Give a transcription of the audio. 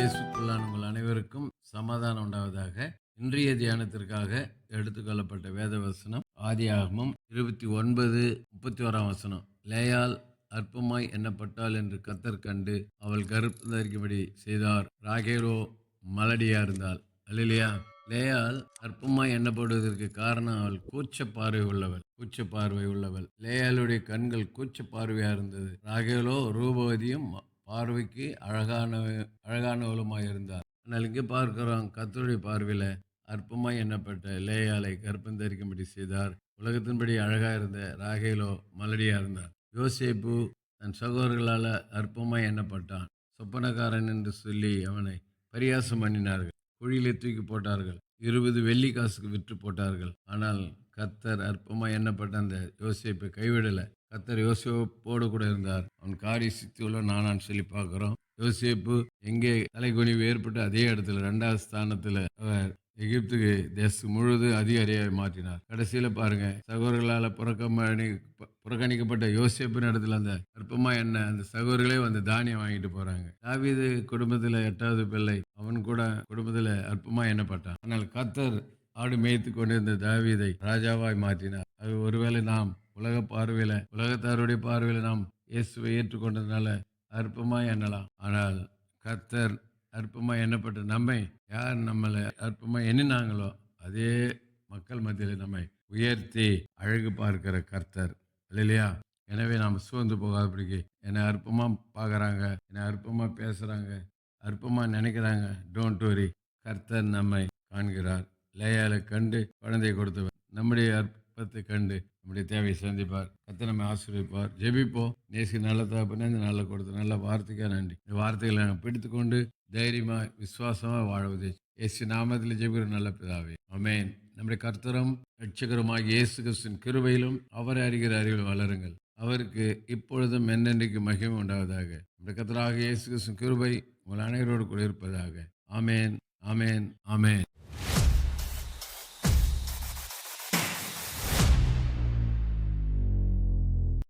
கிறிஸ்துவுக்குள்ளான உங்கள் அனைவருக்கும் சமாதானம் உண்டாவதாக. இன்றைய தியானத்திற்காக எடுத்துக்கொள்ளப்பட்ட வேத வசனம் ஆதியாகமம் இருபத்தி ஒன்பது முப்பத்தி ஓராம் வசனம். லேயால் அற்பமாய் எண்ணப்பட்டாள் என்று கத்தர் கண்டு அவள் கருப்பு தரிக்கும்படி செய்தார். ராகேலோ மலடியா இருந்தாள். அல்லையா லேயால் அற்பமாய் எண்ணப்படுவதற்கு காரணம் அவள் கூச்ச பார்வை உள்ளவள் கூச்ச பார்வை உள்ளவள். லேயாளுடைய கண்கள் கூச்ச பார்வையா இருந்தது. ராகேலோ ரூபவதியும் பார்வைக்கு அழகான அழகானவளுமாய் இருந்தார் ஆனால் இங்கே பார்க்கிறோம் கத்தருடைய பார்வையில் அற்பமாய் எண்ணப்பட்ட லேயாலை கற்பம் தரிக்கும்படி செய்தார். உலகத்தின்படி அழகாக இருந்த ராகேலோ மலடியாக இருந்தார் யோசேப்பு தன் சகோதரர்களால் அற்பமாய் எண்ணப்பட்டான். சொப்பனக்காரன் என்று சொல்லி அவனை பரியாசம் பண்ணினார்கள். குழியிலே தூக்கி போட்டார்கள். இருபது வெள்ளி காசுக்கு விற்று போட்டார்கள். ஆனால் கத்தர் அற்பமாக எண்ணப்பட்ட அந்த யோசிப்பை கைவிடலை. கத்தர் யோசிப்போடு கூட இருந்தார். அவன் காரிய சித்தியுள்ள நானான்னு சொல்லி பார்க்குறோம். யோசிப்பு எங்கே தலைக்குனிவு ஏற்பட்டு அதே இடத்துல ரெண்டாவது ஸ்தானத்தில் அவர் எகிப்துக்கு தேசம் முழுவதும் அதிகாரியாக மாற்றினார். கடைசியில் பாருங்க சகோதரர்களால் புறக்கமணி புறக்கணிக்கப்பட்ட யோசிப்பின் இடத்துல அந்த அற்பமாக என்ன அந்த சகோதரர்களே வந்து தானியம் வாங்கிட்டு போறாங்க. தாவீது குடும்பத்தில் எட்டாவது பிள்ளை அவன் கூட குடும்பத்தில் அற்பமாக எண்ணப்பட்டான். ஆனால் கத்தர் ஆடு மேய்த்து கொண்டிருந்த தாவீதை ராஜாவாய் மாற்றினார். அது ஒருவேளை நாம் உலக பார்வையில் உலகத்தாருடைய பார்வையில் நாம் இயேசுவை ஏற்றுக்கொண்டதுனால அற்பமாக எண்ணலாம். ஆனால் கர்த்தர் அற்பமாக எண்ணப்பட்ட நம்மை யார் நம்மளை அற்பமாக எண்ணினாங்களோ அதே மக்கள் மத்தியில் நம்மை உயர்த்தி அழகு பார்க்கிற கர்த்தர். இல்லையா எனவே நாம் சூழ்ந்து போகாதபடிக்கு என்னை அற்பமாக பார்க்குறாங்க என்னை அற்பமாக பேசுகிறாங்க அற்பமாக நினைக்கிறாங்க. டோன்ட் வரி கர்த்தர் நம்மை காண்கிறார். லேயாலை கண்டு குழந்தையை கொடுத்தவர். நம்முடைய அற்பத்தை கண்டு நம்முடைய தேவையை சந்திப்பார். கத்தை நம்ம ஆசிரியப்பார் ஜெபிப்போம். நேசி நல்ல தகப்பனே இந்த நல்ல கொடுத்த நல்ல வார்த்தைக்காக நன்றி. இந்த வார்த்தைகளை நாங்கள் பிடித்துக்கொண்டு தைரியமாக விசுவாசமாக வாழ்வது இயேசு நாமத்தில் ஜெபிக்கிற நல்ல பிதாவே. அமேன் நம்முடைய கர்த்தரும் ரட்சகருமாகிய இயேசு கிறிஸ்தின் கிருபையிலும் அவரை அறிகிற அறிவில் வளருங்கள். அவருக்கு இப்பொழுதும் என்னென்றைக்கு மகிமை உண்டாவதாக. நம்முடைய கர்த்தராக இயேசு கிறிஸ்தின் கிருபை உங்கள் அனைவரோடு கூட இருப்பதாக. ஆமேன். ஆமேன். ஆமேன்.